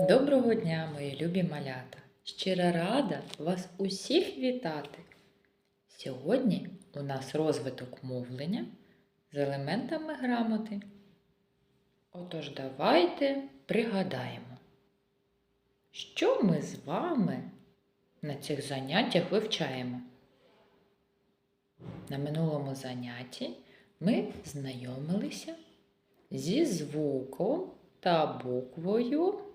Доброго дня, мої любі малята! Щира рада вас усіх вітати! Сьогодні у нас розвиток мовлення з елементами грамоти. Отож, давайте пригадаємо, що ми з вами на цих заняттях вивчаємо. На минулому занятті ми знайомилися зі звуком та буквою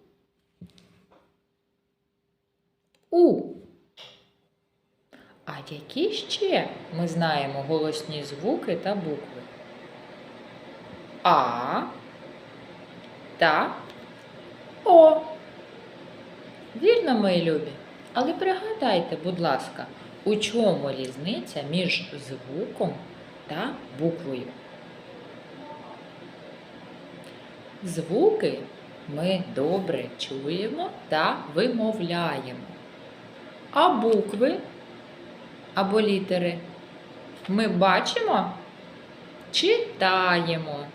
У. А які ще ми знаємо голосні звуки та букви? А та О. Вірно, мої любі. Але пригадайте, будь ласка, у чому різниця між звуком та буквою? Звуки ми добре чуємо та вимовляємо. А букви або літери ми бачимо, читаємо.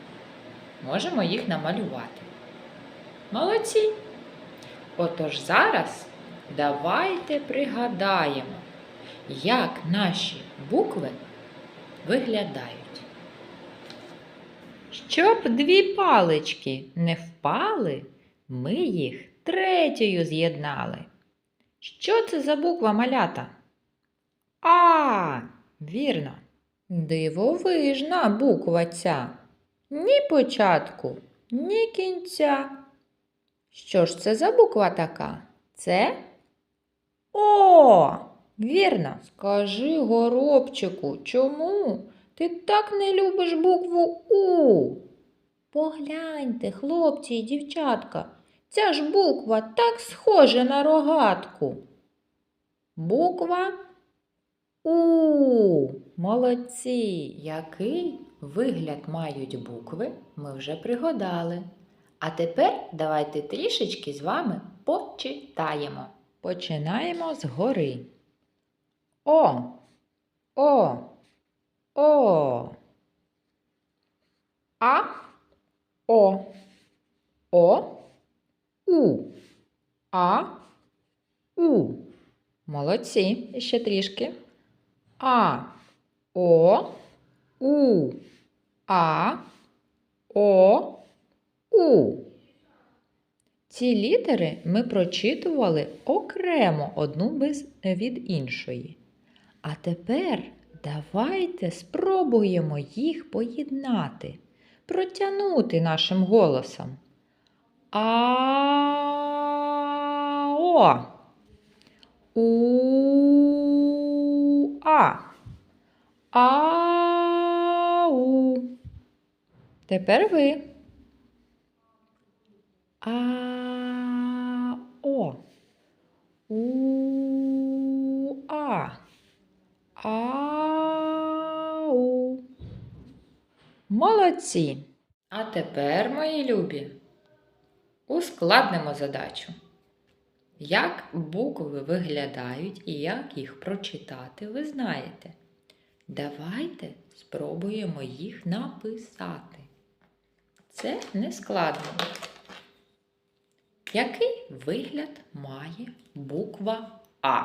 Можемо їх намалювати. Молодці! Отож зараз давайте пригадаємо, як наші букви виглядають. Щоб дві палички не впали, ми їх третьою з'єднали. Що це за буква малята? А, вірно. Дивовижна буква ця. Ні початку, ні кінця. Що ж це за буква така? Це О, вірно. Скажи, горобчику, чому ти так не любиш букву У? Погляньте, хлопці і дівчатка, ця ж буква так схожа на рогатку. Буква У. Молодці. Який вигляд мають букви, ми вже пригадали. А тепер давайте трішечки з вами почитаємо. Починаємо згори. О, О, О. А, О, О, У. А, У. Молодці. І Ще трішки. А, О, У. А, О, У. Ці літери ми прочитували окремо одну без від іншої. А тепер давайте спробуємо їх поєднати, протягнути нашим голосом. А-о. У-а. Тепер ви. А-о. У-а. Ау. Молодці. А тепер, мої любі, ускладнимо задачу. Як букви виглядають і як їх прочитати, ви знаєте. Давайте спробуємо їх написати. Це не складно. Який вигляд має буква А?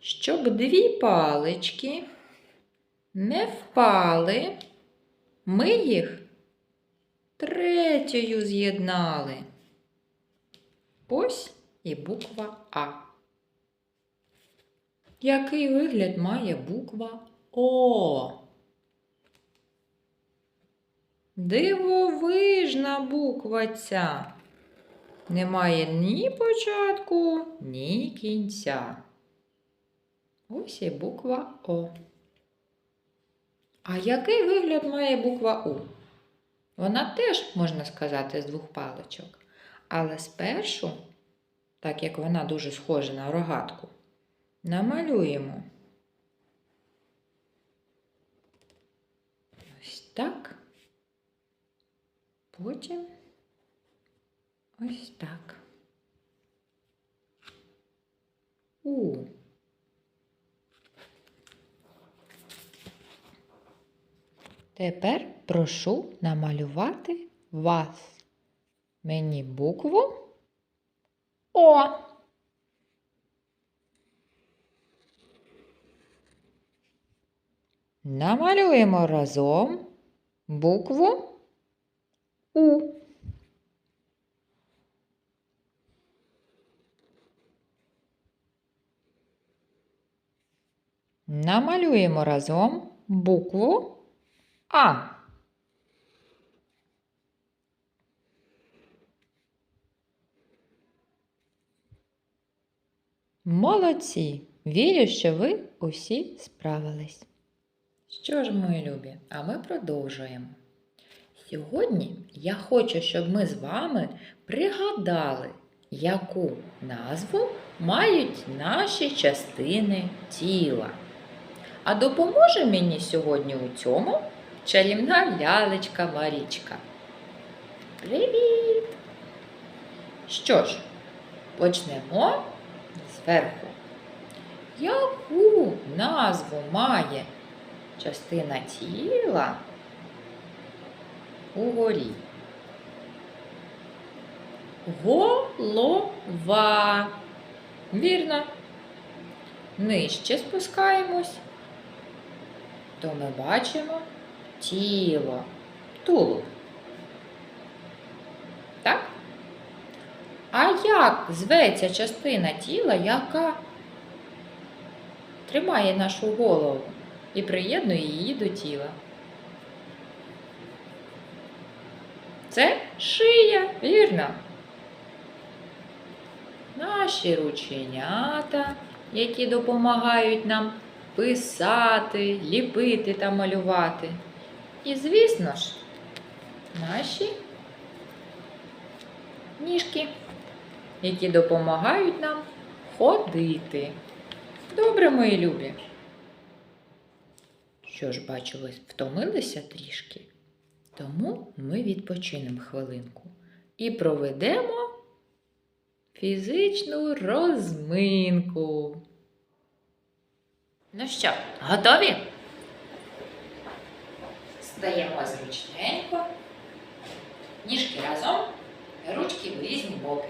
Щоб дві палички не впали, ми їх третьою з'єднали. Ось і буква А. Який вигляд має буква О? Дивовижна буква ця. Немає ні початку, ні кінця. Ось і буква О. А який вигляд має буква У? Вона теж, можна сказати, з двох паличок. Але спершу, так як вона дуже схожа на рогатку, намалюємо ось так. Потім ось так. У. Тепер прошу намалювати вас. Мені букву О. Намалюємо разом букву У. Намалюємо разом букву А. Молодці! Вірю, що ви усі справились. Що ж, мої любі, а ми продовжуємо. Сьогодні я хочу, щоб ми з вами пригадали, яку назву мають наші частини тіла. А допоможе мені сьогодні у цьому чарівна лялечка Марічка. Привіт! Що ж, почнемо зверху. Яку назву має частина тіла угорі? Голова. Вірно. Нижче спускаємось, то ми бачимо тіло, тулуб. Так? А як зветься частина тіла, яка тримає нашу голову і приєднує її до тіла? Це шия, вірно. Наші рученята, які допомагають нам писати, ліпити та малювати. І, звісно ж, наші ніжки, які допомагають нам ходити. Добре, мої любі. Що ж, бачу, ви втомилися трішки, тому ми відпочинемо хвилинку і проведемо фізичну розминку. Ну що, готові? Стаємо зручненько, ніжки разом, ручки в різні боки.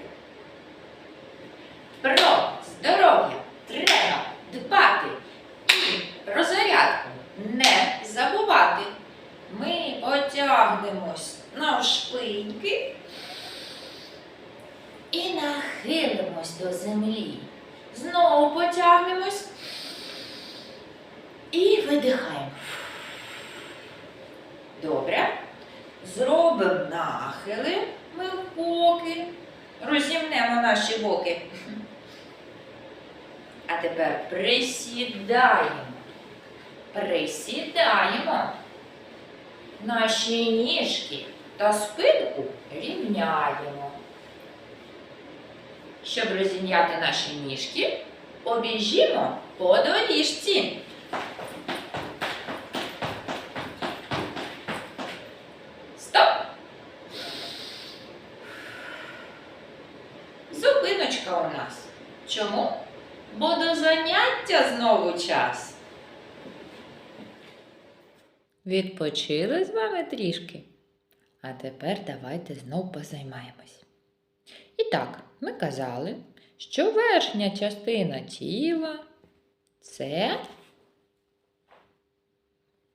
Про здоров'я треба дбати і про зарядку не забувати. Ми потягнемось навшпиньки і нахилимось до землі. Знову потягнемось і видихаємо. Добре. Зробимо нахили ми в боки. Розімнемо наші боки. А тепер присідаємо. Присідаємо. Наші ніжки та спинку рівняємо. Щоб розім'яти наші ніжки, обіжімо по доріжці. Стоп! Зупиночка у нас. Чому? Бо до заняття знову час. Відпочили з вами трішки. А тепер давайте знов позаймаємось. І так, ми казали, що верхня частина тіла це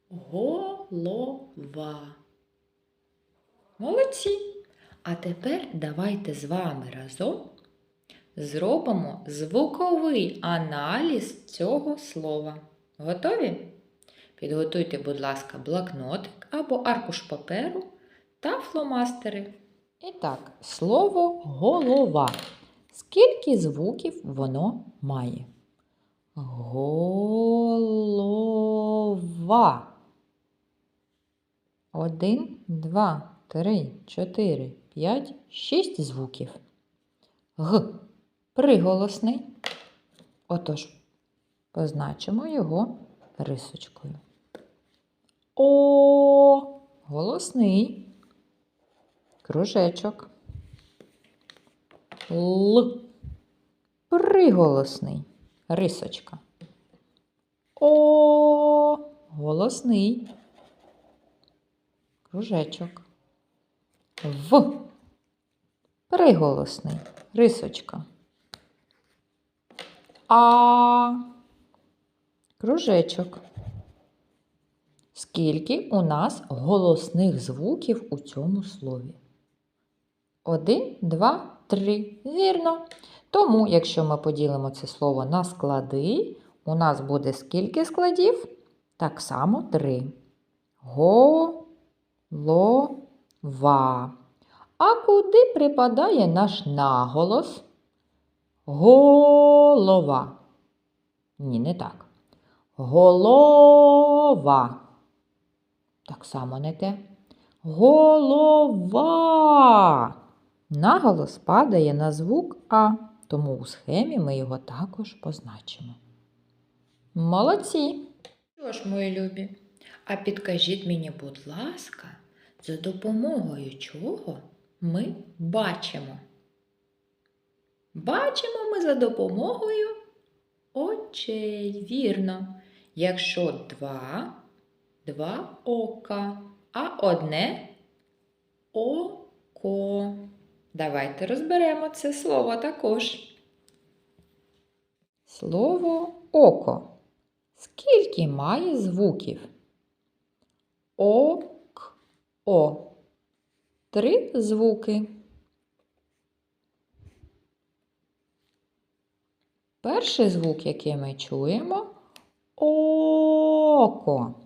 голова. Молодці! А тепер давайте з вами разом зробимо звуковий аналіз цього слова. Готові? Підготуйте, будь ласка, блокнотик або аркуш паперу та фломастери. І так, слово голова. Скільки звуків воно має? Голова. Один, два, три, чотири, п'ять, шість звуків. Г. Приголосний. Отож, позначимо його рисочкою. О. Голосний. Кружечок. Л. Приголосний. Рисочка. О. Голосний. кружечок. В. Приголосний. Рисочка. А. Кружечок. Скільки у нас голосних звуків у цьому слові? Один, два, три. Вірно. Тому, якщо ми поділимо це слово на склади, у нас буде скільки складів? Так само три. Го, ло, ва. А куди припадає наш наголос? Голова. Ні, не так. Голова. Так само не те. Голова. Наголос падає на звук А, тому у схемі ми його також позначимо. Молодці! Що ж, мої любі, а підкажіть мені, будь ласка, за допомогою чого ми бачимо? Бачимо ми за допомогою очей, вірно. Якщо два, два ока, а одне око. Давайте розберемо це слово також. Слово око. Скільки має звуків? Ок, о. Три звуки. Перший звук, який ми чуємо око.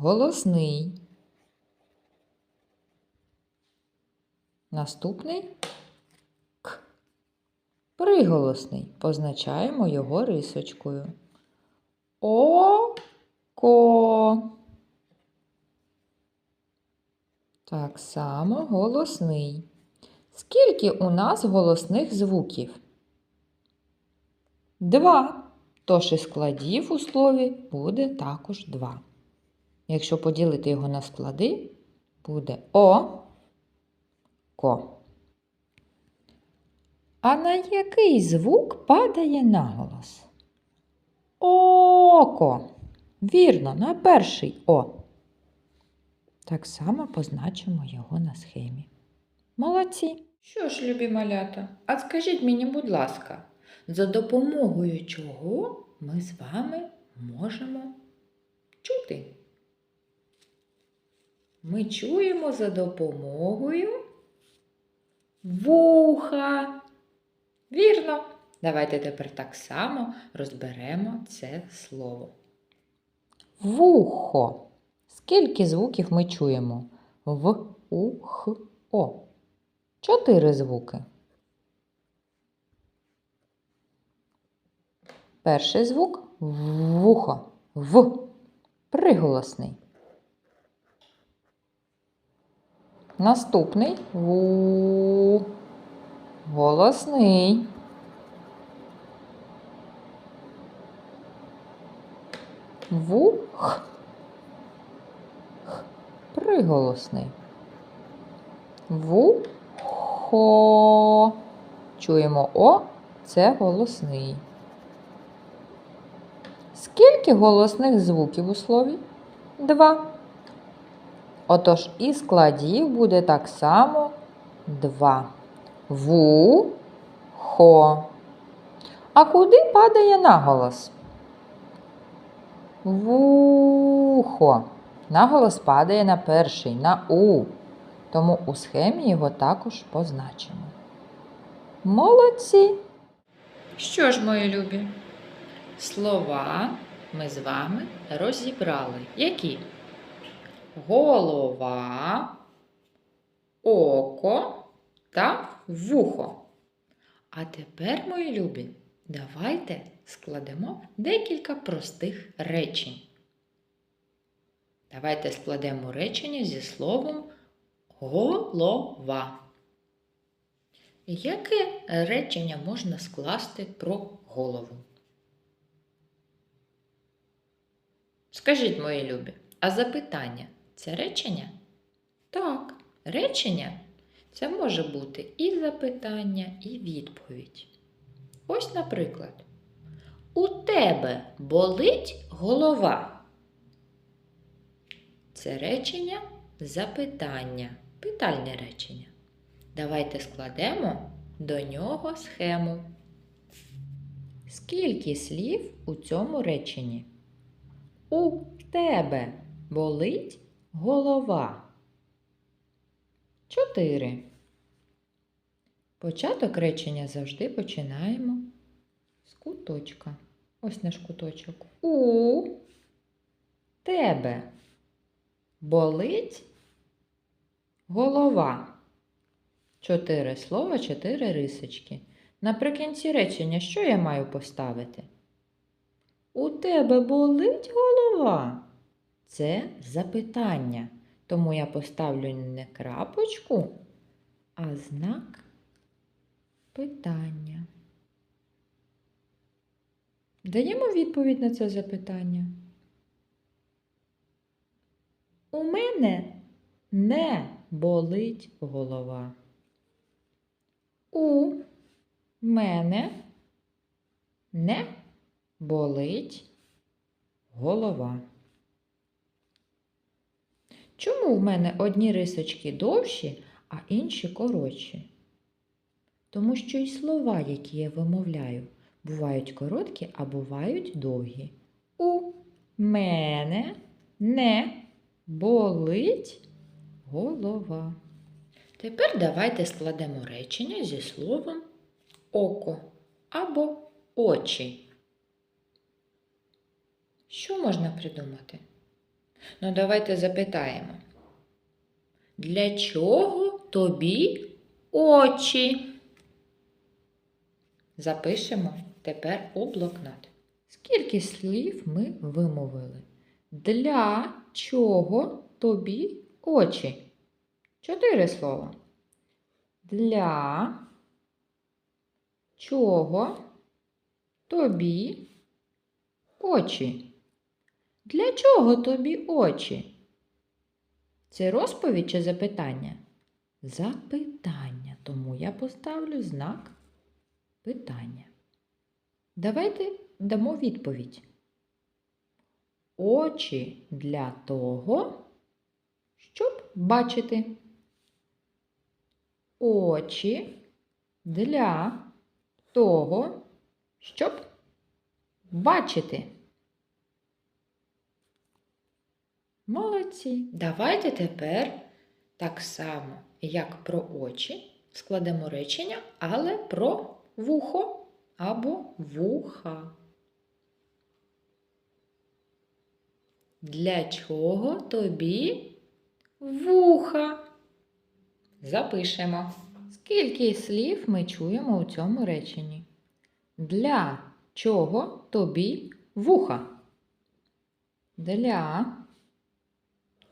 Голосний. Наступний к. Приголосний. Позначаємо його рисочкою. Око. Так само голосний. Скільки у нас голосних звуків? Два. Тож і складів у слові буде також два. Якщо поділити його на склади, буде О, ко. А на який звук падає наголос? Око. Вірно, на перший О. Так само позначимо його на схемі. Молодці. Що ж, любі малята, а скажіть мені, будь ласка, за допомогою чого ми з вами можемо чути? Ми чуємо за допомогою вуха. Вірно. Давайте тепер так само розберемо це слово. Вухо. Скільки звуків ми чуємо? В, У, Х, О. Чотири звуки. Перший звук вухо. В. Приголосний. Наступний ву. Голосний. Вух. Приголосний. Вухо. Чуємо О, це голосний. Скільки голосних звуків у слові? Два. Отож і складів буде так само два. Ву-хо. А куди падає наголос? Вухо. Наголос падає на перший, на У. Тому у схемі його також позначимо. Молодці! Що ж, мої любі? Слова ми з вами розібрали. Які? Голова, око та вухо. А тепер, мої любі, давайте складемо декілька простих речень. Давайте складемо речення зі словом голова. Яке речення можна скласти про голову? Скажіть, мої любі, а запитання це речення? Так, речення це може бути і запитання, і відповідь. Ось, наприклад, у тебе болить голова. Це речення запитання, питальне речення. Давайте складемо до нього схему. Скільки слів у цьому реченні? У тебе болить голова. Чотири. Початок речення завжди починаємо з куточка. Ось наш куточок. У тебе болить голова. Чотири слова, чотири рисочки. Наприкінці речення, що я маю поставити? У тебе болить голова? Це запитання. Тому я поставлю не крапочку, а знак питання. Даємо відповідь на це запитання. У мене не болить голова. У мене не болить голова. Чому в мене одні рисочки довші, а інші коротші? Тому що і слова, які я вимовляю, бувають короткі, а бувають довгі. У мене не болить голова. Тепер давайте складемо речення зі словом око або очі. Що можна придумати? Ну, давайте запитаємо. Для чого тобі очі? Запишемо тепер у блокнот. Скільки слів ми вимовили? Для чого тобі очі? Чотири слова. Для чого тобі очі? Для чого тобі очі? Це розповідь чи запитання? Запитання. Тому я поставлю знак питання. Давайте дамо відповідь. Очі для того, щоб бачити. Очі для того, щоб бачити. Молодці. Давайте тепер так само, як про очі, складемо речення, але про вухо або вуха. Для чого тобі вуха? Запишемо. Скільки слів ми чуємо у цьому реченні? Для чого тобі вуха? Для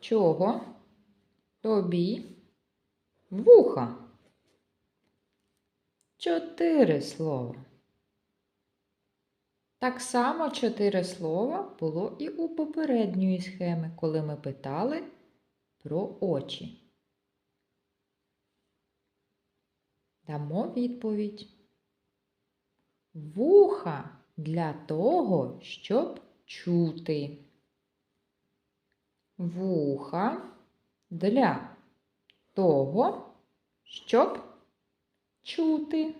чого тобі вуха? Чотири слова. Так само чотири слова було і у попередньої схеми, коли ми питали про очі. Дамо відповідь. Вуха для того, щоб чути. Вуха для того, щоб чути.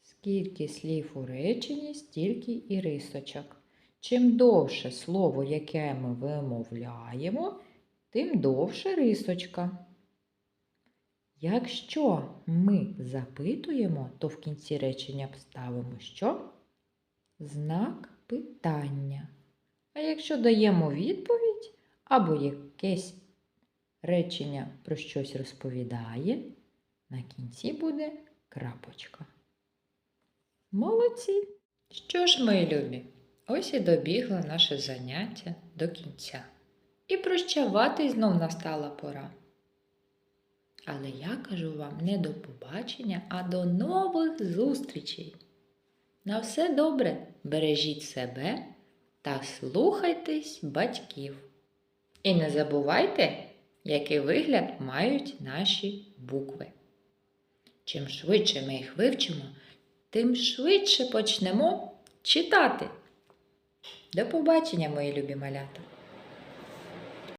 Скільки слів у реченні, стільки і рисочок. Чим довше слово, яке ми вимовляємо, тим довше рисочка. Якщо ми запитуємо, то в кінці речення ставимо що? Знак питання. А якщо даємо відповідь або якесь речення про щось розповідає, на кінці буде крапочка. Молодці! Що ж, мої любі, ось і добігло наше заняття до кінця. І прощавати знов настала пора. Але я кажу вам не до побачення, а до нових зустрічей. На все добре, бережіть себе та слухайтесь батьків. І не забувайте, який вигляд мають наші букви. Чим швидше ми їх вивчимо, тим швидше почнемо читати. До побачення, мої любі малята!